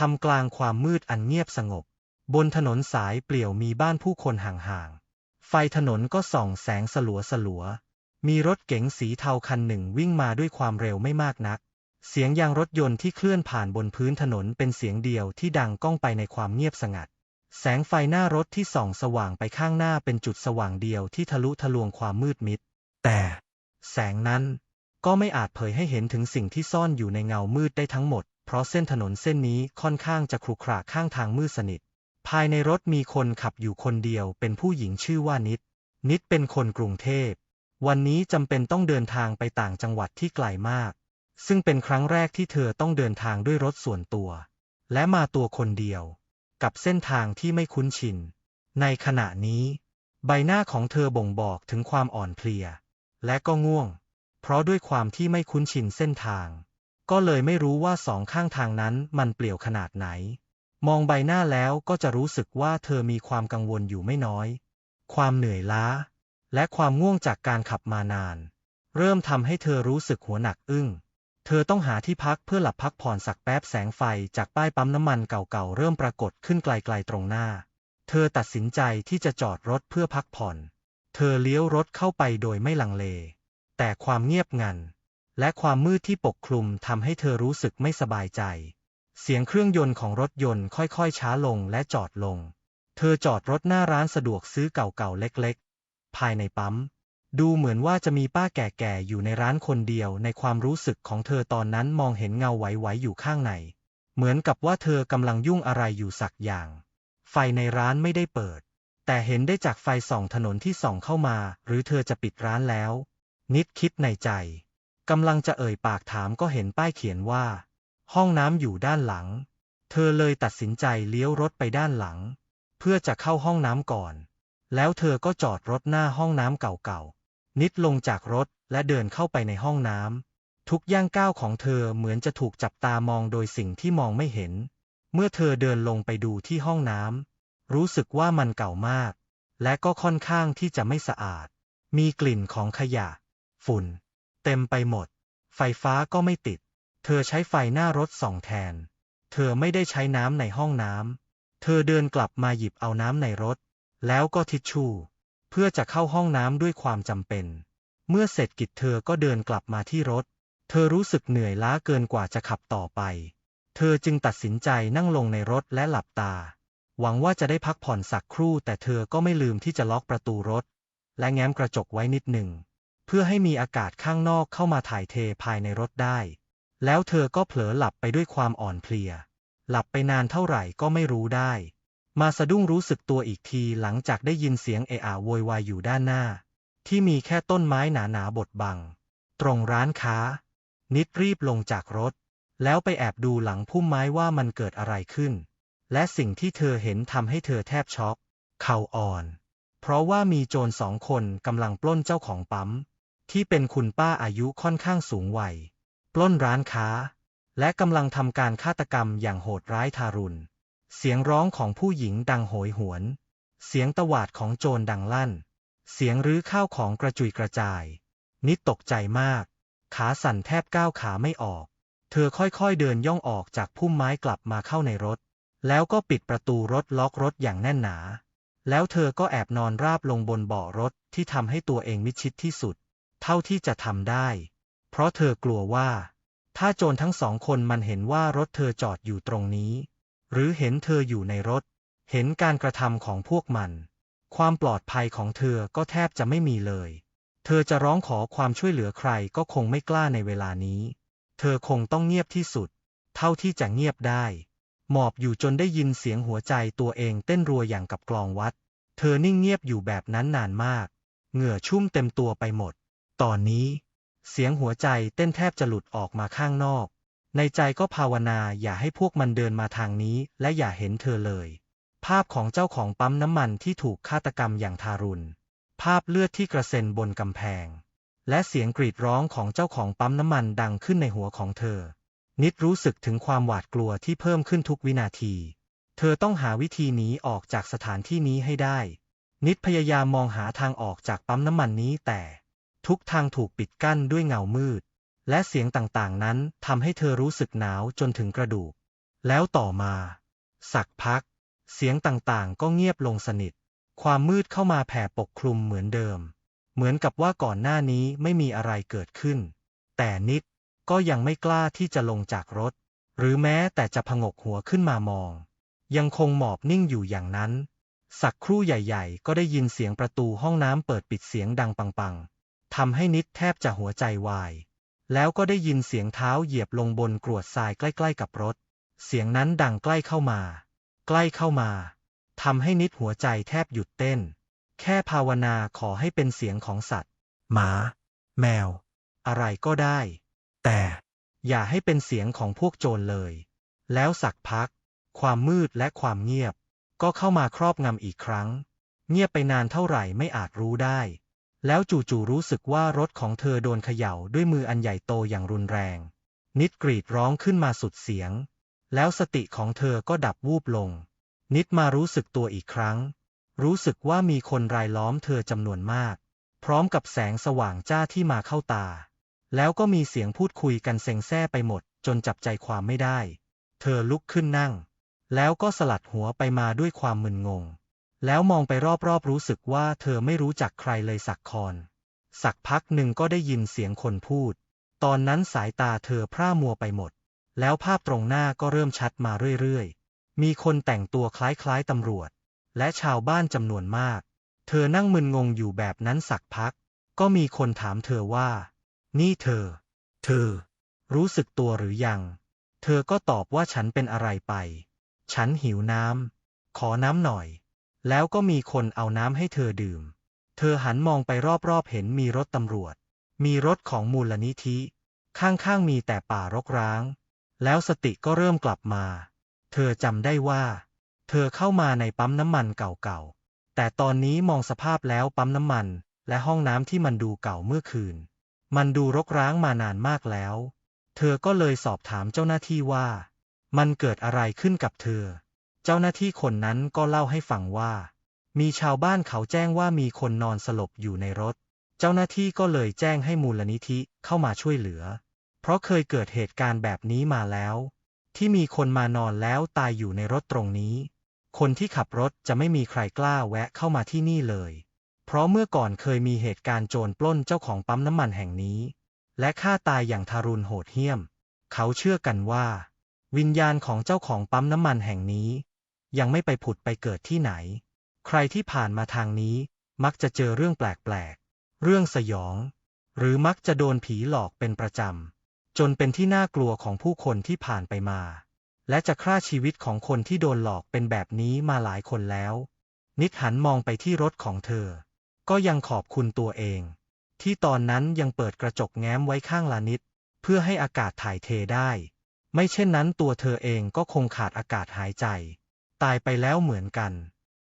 ทำกลางความมืดอันเงียบสงบ บนถนนสายเปลี่ยวมีบ้านผู้คนห่างๆ ไฟถนนก็ส่องแสงสลัวสลัวๆมีรถเก๋งสีเทาคันหนึ่งวิ่งมาด้วยความเร็วไม่มากนัก เสียงยางรถยนต์ที่เคลื่อนผ่านบนพื้นถนนเป็นเสียงเดียวที่ดังก้องไปในความเงียบสงัด แสงไฟหน้ารถที่ส่องสว่างไปข้างหน้าเป็นจุดสว่างเดียวที่ทะลุทะลวงความมืดมิด แต่แสงนั้นก็ไม่อาจเผยให้เห็นถึงสิ่งที่ซ่อนอยู่ในเงามืดได้ทั้งหมด เพราะเส้นถนนเส้นนี้ค่อนข้างจะครุขระข้างทางมืดสนิท ภายในรถมีคนขับอยู่คนเดียวเป็นผู้หญิงชื่อว่านิด นิดเป็นคนกรุงเทพ วันนี้จำเป็นต้องเดินทางไปต่างจังหวัดที่ไกลมาก ซึ่งเป็นครั้งแรกที่เธอต้องเดินทางด้วยรถส่วนตัว และมาตัวคนเดียว กับเส้นทางที่ไม่คุ้นชิน ในขณะนี้ ใบหน้าของเธอบ่งบอกถึงความอ่อนเพลีย และก็ง่วง เพราะด้วยความที่ไม่คุ้นชินเส้นทาง ก็เลยไม่รู้ว่าสองข้างทางนั้นมันเปลี่ยวขนาดไหน มองใบหน้าแล้วก็จะรู้สึกว่าเธอมีความกังวลอยู่ไม่น้อย ความเหนื่อยล้า และความง่วงจากการขับมานาน เริ่มทำให้เธอรู้สึกหัวหนักอึ้ง เธอต้องหาที่พักเพื่อหลับพักผ่อนสักแป๊บแสงไฟจากป้ายปั๊มน้ำมันเก่าๆเริ่มปรากฏขึ้นไกลๆตรงหน้า เธอตัดสินใจที่จะจอดรถเพื่อพักผ่อน เธอเลี้ยวรถเข้าไปโดยไม่ลังเล แต่ความเงียบงัน และความมืดที่ปกคลุมทำให้เธอรู้สึกไม่สบายใจ เสียงเครื่องยนต์ของรถยนต์ค่อยๆช้าลงและจอดลง เธอจอดรถหน้าร้านสะดวกซื้อเก่าๆเล็กๆ ภายในปั๊ม ดูเหมือนว่าจะมีป้าแก่ๆอยู่ในร้านคนเดียวในความรู้สึกของเธอตอนนั้นมองเห็นเงาไหวๆอยู่ข้างใน เหมือนกับว่าเธอกำลังยุ่งอะไรอยู่สักอย่าง ไฟในร้านไม่ได้เปิด แต่เห็นได้จากไฟส่องถนนที่ส่องเข้ามา หรือเธอจะปิดร้านแล้ว นิดคิดในใจ กำลังจะเอ่ยปากถามก็เห็นป้ายเขียนว่า ห้องน้ำอยู่ด้านหลัง เธอเลยตัดสินใจเลี้ยวรถไปด้านหลัง เพื่อจะเข้าห้องน้ำก่อน แล้วเธอก็จอดรถหน้าห้องน้ำเก่าๆ นิดลงจากรถและเดินเข้าไปในห้องน้ำทุกย่างก้าวของเธอเหมือนจะถูกจับตามองโดยสิ่งที่มองไม่เห็น เมื่อเธอเดินลงไปดูที่ห้องน้ำรู้สึกว่ามันเก่ามาก และก็ค่อนข้างที่จะไม่สะอาด มีกลิ่นของขยะ ฝุ่น เต็มไปหมด ไฟฟ้าก็ไม่ติด เธอใช้ไฟหน้ารถส่องแทน เธอไม่ได้ใช้น้ำในห้องน้ำ เธอเดินกลับมาหยิบเอาน้ำในรถ แล้วก็ทิชชู่ เพื่อจะเข้าห้องน้ำด้วยความจำเป็น เมื่อเสร็จกิจเธอก็เดินกลับมาที่รถ เธอรู้สึกเหนื่อยล้าเกินกว่าจะขับต่อไป เธอจึงตัดสินใจนั่งลงในรถและหลับตา หวังว่าจะได้พักผ่อนสักครู่แต่เธอก็ไม่ลืมที่จะล็อกประตูรถ และแง้มกระจกไว้นิดหนึ่ง พื่อให้มีอากาศข้างนอกเข้ามาถ่ายเทภายในรถได้ แล้วเธอก็เผลอหลับไปด้วยความอ่อนเพลีย หลับไปนานเท่าไหร่ก็ไม่รู้ได้ มาสะดุ้งรู้สึกตัวอีกทีหลังจากได้ยินเสียงเอะอะโวยวายอยู่ด้านหน้า ที่มีแค่ต้นไม้หนาๆบดบัง ตรงร้านค้า นิดรีบลงจากรถ แล้วไปแอบดูหลังพุ่มไม้ว่ามันเกิดอะไรขึ้น และสิ่งที่เธอเห็นทำให้เธอแทบช็อก เข่าอ่อน เพราะว่ามีโจรสองคนกำลังปล้นเจ้าของปั๊ม ที่เป็นคุณป้าอายุค่อนข้างสูงวัย ปล้นร้านค้า และกำลังทำการฆาตกรรมอย่างโหดร้ายทารุณ เสียงร้องของผู้หญิงดังโหยหวน เสียงตวาดของโจรดังลั่น เสียงรื้อข้าวของกระจุยกระจาย นิดตกใจมาก ขาสั่นแทบก้าวขาไม่ออก เธอค่อยๆเดินย่องออกจากพุ่มไม้กลับมาเข้าในรถ แล้วก็ปิดประตูรถล็อกรถอย่างแน่นหนา แล้วเธอก็แอบนอนราบลงบนเบาะรถที่ทำให้ตัวเองมิดชิดที่สุด เท่าที่จะทำได้ เพราะเธอกลัวว่า ถ้าโจรทั้งสองคนมันเห็นว่ารถเธอจอดอยู่ตรงนี้ หรือเห็นเธออยู่ในรถ เห็นการกระทำของพวกมัน ความปลอดภัยของเธอก็แทบจะไม่มีเลย เธอจะร้องขอความช่วยเหลือใครก็คงไม่กล้าในเวลานี้ เธอคงต้องเงียบที่สุด เท่าที่จะเงียบได้ หมอบอยู่จนได้ยินเสียงหัวใจตัวเองเต้นรัวอย่างกับกลองวัด เธอนิ่งเงียบอยู่แบบนั้นนานมาก เหงื่อชุ่มเต็มตัวไปหมด ตอนนี้ เสียงหัวใจเต้นแทบจะหลุดออกมาข้างนอก ในใจก็ภาวนาอย่าให้พวกมันเดินมาทางนี้และอย่าเห็นเธอเลย ภาพของเจ้าของปั๊มน้ำมันที่ถูกฆาตกรรมอย่างทารุณ ภาพเลือดที่กระเซ็นบนกำแพง และเสียงกรีดร้องของเจ้าของปั๊มน้ำมันดังขึ้นในหัวของเธอ นิดรู้สึกถึงความหวาดกลัวที่เพิ่มขึ้นทุกวินาที เธอต้องหาวิธีหนีออกจากสถานที่นี้ให้ได้ นิดพยายามมองหาทางออกจากปั๊มน้ำมันนี้แต่ ทุกทางถูกปิดกั้นด้วยเงามืด และเสียงต่างๆ นั้นทำให้เธอรู้สึกหนาวจนถึงกระดูก แล้วต่อมา สักพัก เสียงต่างๆ ก็เงียบลงสนิท ความมืดเข้ามาแผ่ปกคลุมเหมือนเดิม เหมือนกับว่าก่อนหน้านี้ไม่มีอะไรเกิดขึ้น แต่นิดก็ยังไม่กล้าที่จะลงจากรถ หรือแม้แต่จะพงกหัวขึ้นมามอง ยังคงหมอบนิ่งอยู่อย่างนั้น สักครู่ใหญ่ ๆ ก็ได้ยินเสียงประตูห้องน้ำเปิดปิดเสียงดังปังๆ ทำให้นิดแทบจะหัวใจวาย แล้วก็ได้ยินเสียงเท้าเหยียบลงบนกรวดทรายใกล้ๆกับรถ เสียงนั้นดังใกล้เข้ามา ใกล้เข้ามาทำให้นิดหัวใจแทบหยุดเต้น แค่ภาวนาขอให้เป็นเสียงของสัตว์ หมา แมว อะไรก็ได้ แต่อย่าให้เป็นเสียงของพวกโจรเลย แล้วสักพัก ความมืดและความเงียบ ก็เข้ามาครอบงำอีกครั้ง เงียบไปนานเท่าไหร่ไม่อาจรู้ได้ แล้วจู่ๆรู้สึกว่ารถของเธอโดนเขย่าด้วยมืออันใหญ่โตอย่างรุนแรง นิดกรีดร้องขึ้นมาสุดเสียง แล้วสติของเธอก็ดับวูบลง นิดมารู้สึกตัวอีกครั้ง รู้สึกว่ามีคนรายล้อมเธอจำนวนมาก พร้อมกับแสงสว่างจ้าที่มาเข้าตา แล้วก็มีเสียงพูดคุยกันเซ็งแซ่ไปหมด จนจับใจความไม่ได้ เธอลุกขึ้นนั่ง แล้วก็สลัดหัวไปมาด้วยความมึนงง แล้วมองไปรอบๆรู้สึกว่าเธอไม่รู้จักใครเลยสักคอนสักพักหนึ่งก็ได้ยินเสียงคนพูด ตอนนั้นสายตาเธอพร่ามัวไปหมด แล้วภาพตรงหน้าก็เริ่มชัดมาเรื่อยๆ มีคนแต่งตัวคล้ายๆตำรวจ และชาวบ้านจำนวนมาก เธอนั่งมึนงงอยู่แบบนั้นสักพัก ก็มีคนถามเธอว่า นี่เธอ เธอ รู้สึกตัวหรือยัง เธอก็ตอบว่าฉันเป็นอะไรไป ฉันหิวน้ำ ขอน้ำหน่อย แล้วก็มีคนเอาน้ำให้เธอดื่ม เธอหันมองไปรอบๆเห็นมีรถตำรวจ มีรถของมูลนิธิ ข้างๆมีแต่ป่ารกร้าง แล้วสติก็เริ่มกลับมา เธอจำได้ว่า เธอเข้ามาในปั๊มน้ำมันเก่าๆ แต่ตอนนี้มองสภาพแล้วปั๊มน้ำมัน และห้องน้ำที่มันดูเก่าเมื่อคืน มันดูรกร้างมานานมากแล้ว เธอก็เลยสอบถามเจ้าหน้าที่ว่า มันเกิดอะไรขึ้นกับเธอ เจ้าหน้าที่คนนั้นก็เล่าให้ฟังว่า มีชาวบ้านเขาแจ้งว่ามีคนนอนสลบอยู่ในรถ เจ้าหน้าที่ก็เลยแจ้งให้มูลนิธิเข้ามาช่วยเหลือ เพราะเคยเกิดเหตุการณ์แบบนี้มาแล้ว ที่มีคนมานอนแล้วตายอยู่ในรถตรงนี้ คนที่ขับรถจะไม่มีใครกล้าแวะเข้ามาที่นี่เลย เพราะเมื่อก่อนเคยมีเหตุการณ์โจรปล้นเจ้าของปั๊มน้ำมันแห่งนี้ และฆ่าตายอย่างทารุณโหดเหี้ยม เขาเชื่อกันว่า วิญญาณของเจ้าของปั๊มน้ำมันแห่งนี้ ยังไม่ไปผุดไปเกิดที่ไหน ใครที่ผ่านมาทางนี้ มักจะเจอเรื่องแปลกๆ เรื่องสยอง หรือมักจะโดนผีหลอกเป็นประจำ จนเป็นที่น่ากลัวของผู้คนที่ผ่านไปมา และจะฆ่าชีวิตของคนที่โดนหลอกเป็นแบบนี้มาหลายคนแล้ว นิดหันมองไปที่รถของเธอ ก็ยังขอบคุณตัวเอง ที่ตอนนั้นยังเปิดกระจกแง้มไว้ข้างลานิด เพื่อให้อากาศถ่ายเทได้ ไม่เช่นนั้นตัวเธอเองก็คงขาดอากาศหายใจ ตายไปแล้วเหมือนกัน